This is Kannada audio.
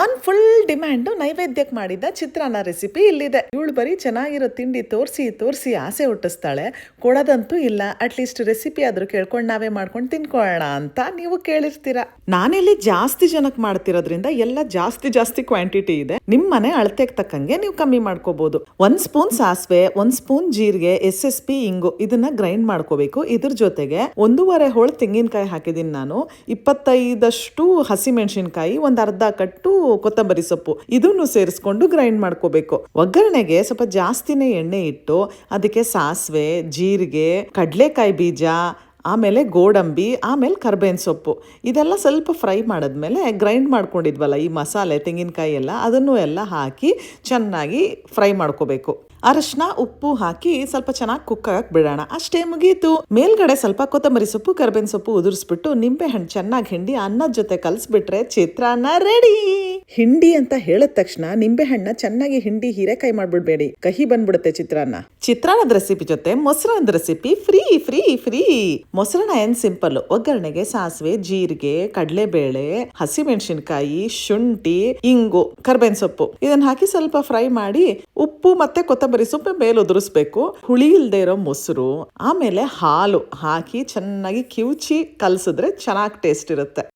ಆನ್ ಫುಲ್ ಡಿಮ್ಯಾಂಡ್ ನೈವೇದ್ಯಕ್ಕೆ ಮಾಡಿದ ಚಿತ್ರಾನ್ನ ರೆಸಿಪಿ ಇಲ್ಲಿದೆ. ಇವಳು ಬರೀ ಚೆನ್ನಾಗಿರೋ ತಿಂಡಿ ತೋರಿಸಿ ತೋರಿಸಿ ಆಸೆ ಹುಟ್ಟಿಸ್ತಾಳೆ. ಕೊಡೋದಂತೂ ಇಲ್ಲ. ಅಟ್ಲೀಸ್ಟ್ ರೆಸಿಪಿ ಆದ್ರೂ ಕೇಳ್ಕೊಂಡು ನಾವೇ ಮಾಡ್ಕೊಂಡು ತಿನ್ಕೊಳ್ಳೋಣ ಅಂತ ನೀವು ಕೇಳಿರ್ತೀರ. ನಾನಿಲ್ಲಿ ಜಾಸ್ತಿ ಜನಕ್ಕೆ ಮಾಡ್ತಿರೋದ್ರಿಂದ ಎಲ್ಲ ಜಾಸ್ತಿ ಜಾಸ್ತಿ ಕ್ವಾಂಟಿಟಿ ಇದೆ. ನಿಮ್ಮ ಮನೆ ಅಳತೆಗೆ ತಕ್ಕಂಗೆ ನೀವು ಕಮ್ಮಿ ಮಾಡ್ಕೋಬಹುದು ಒಂದ್ ಸ್ಪೂನ್ ಸಾಸಿವೆ ಒಂದು ಸ್ಪೂನ್ ಜೀರಿಗೆ ಎಸ್ ಎಸ್ ಪಿ ಇಂಗು ಇದನ್ನ ಗ್ರೈಂಡ್ ಮಾಡ್ಕೋಬೇಕು. ಇದ್ರ ಜೊತೆಗೆ ಒಂದೂವರೆ ಹೋಳು ತೆಂಗಿನಕಾಯಿ ಹಾಕಿದೀನಿ ನಾನು. ಇಪ್ಪತ್ತೈದಷ್ಟು ಹಸಿಮೆಣಸಿನಕಾಯಿ ಒಂದು ಅರ್ಧ ಕಟ್ಟು ಕೊತ್ತಂಬರಿ ಸೊಪ್ಪು ಇದನ್ನು ಸೇರಿಸ್ಕೊಂಡು ಗ್ರೈಂಡ್ ಮಾಡ್ಕೋಬೇಕು. ಒಗ್ಗರಣೆಗೆ ಸ್ವಲ್ಪ ಜಾಸ್ತಿನೇ ಎಣ್ಣೆ ಇಟ್ಟು ಅದಕ್ಕೆ ಸಾಸಿವೆ, ಜೀರಿಗೆ, ಕಡಲೆಕಾಯಿ ಬೀಜ, ಆಮೇಲೆ ಗೋಡಂಬಿ, ಆಮೇಲೆ ಕರ್ಬೇವಿನ ಸೊಪ್ಪು. ಇದೆಲ್ಲ ಸ್ವಲ್ಪ ಫ್ರೈ ಮಾಡಿದ್ಮೇಲೆ ಗ್ರೈಂಡ್ ಮಾಡ್ಕೊಂಡಿದ್ವಲ್ಲ ಈ ಮಸಾಲೆ, ತೆಂಗಿನಕಾಯಿ ಎಲ್ಲ, ಅದನ್ನು ಎಲ್ಲ ಹಾಕಿ ಚೆನ್ನಾಗಿ ಫ್ರೈ ಮಾಡ್ಕೋಬೇಕು. ಅರಶಿನ, ಉಪ್ಪು ಹಾಕಿ ಸ್ವಲ್ಪ ಚೆನ್ನಾಗಿ ಕುಕ್ ಆಗಕ್ ಬಿಡೋಣ. ಅಷ್ಟೇ ಮುಗೀತು. ಮೇಲ್ಗಡೆ ಸ್ವಲ್ಪ ಕೊತ್ತಂಬರಿ ಸೊಪ್ಪು, ಕರ್ಬೇವಿನ ಸೊಪ್ಪು ಉದುರಿಸ್ಬಿಟ್ಟು ನಿಂಬೆ ಹಣ್ಣು ಚೆನ್ನಾಗಿ ಹಿಂಡಿ ಅನ್ನದ ಜೊತೆ ಕಲ್ಸ್ಬಿಟ್ರೆ ಚಿತ್ರಾನ್ನ ರೆಡಿ ಹಿಂಡಿ ಅಂತ ಹೇಳಿದ ತಕ್ಷಣ ನಿಂಬೆ ಹಣ್ಣ ಚೆನ್ನಾಗಿ ಹಿಂಡಿ ಹೀರೆಕಾಯಿ ಮಾಡ್ಬಿಡ್ಬೇಡಿ. ಕಹಿ ಬಂದ್ಬಿಡುತ್ತೆ ಚಿತ್ರಾನ್ನ. ಚಿತ್ರಾನ್ನದ ರೆಸಿಪಿ ಜೊತೆ ಮೊಸರನ್ನದ ರೆಸಿಪಿ ಫ್ರೀ ಫ್ರೀ ಫ್ರೀ ಮೊಸರನ್ನ ಏನ್ ಸಿಂಪಲ್ ಒಗ್ಗರಣೆಗೆ ಸಾಸಿವೆ, ಜೀರಿಗೆ, ಕಡಲೆಬೇಳೆ, ಹಸಿಮೆಣಸಿನಕಾಯಿ, ಶುಂಠಿ, ಇಂಗು, ಕರ್ಬೇವಿನ ಸೊಪ್ಪು. ಇದನ್ನ ಹಾಕಿ ಸ್ವಲ್ಪ ಫ್ರೈ ಮಾಡಿ ಉಪ್ಪು ಮತ್ತೆ ಕೊತ್ತಂಬರಿ ಸೊಪ್ಪು ಮೇಲೆ ಉದುರಿಸ್ಬೇಕು. ಹುಳಿ ಇಲ್ಲದೆ ಇರೋ ಮೊಸರು, ಆಮೇಲೆ ಹಾಲು ಹಾಕಿ ಚೆನ್ನಾಗಿ ಕಿವುಚಿ ಕಲಸಿದ್ರೆ ಚೆನ್ನಾಗಿ ಟೇಸ್ಟ್ ಇರುತ್ತೆ.